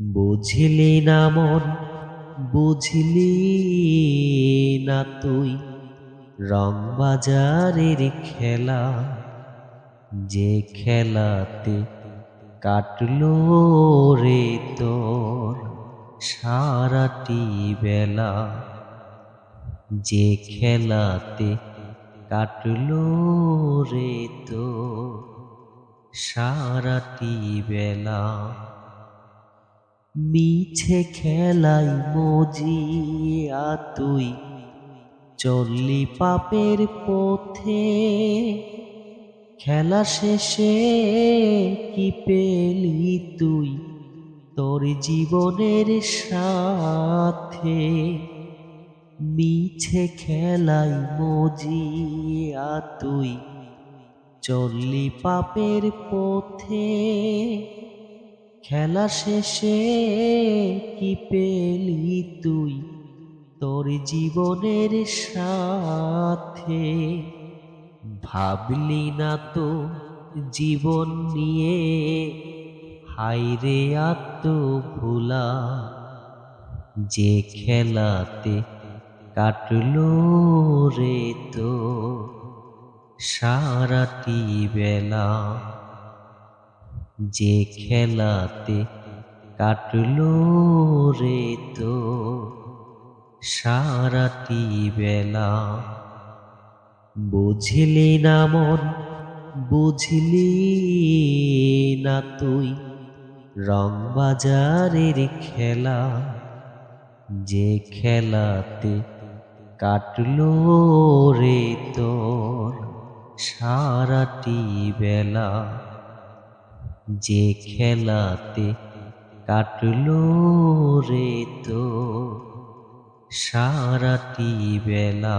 বুঝলি না মন, বুঝলি না তুই। রং বাজারের খেলা, যে খেলাতে কাটলো রে তোর সারাটি বেলা। যে খেলাতে কাটলো রে তোর সারাটি বেলা। মিছে খেলাই মজিয়া তুই। চললি পাপের পথে, খেলা শেষে কি পেলি তুই? তোর জীবনের সাথে মিছে খেলাই মজিয়া তুই। চললি পাপের পথে খেলা শেষে কি পেলি তুই? তোর জীবনের সাথে ভাবলি না তো জীবন নিয়ে? হাইরে আত্ম ভোলা যে খেলাতে কাটলো রে তো সারাটি বেলা যে খেলাতে কাটলো রে তো, সারাটি বেলা। বুঝলি না মন, বুঝলি না তুই রং বাজারের খেলা। যে খেলাতে কাটলো রে তোর, সারাটি বেলা। যে খেলাতে কাটলো রে তো সারাটি বেলা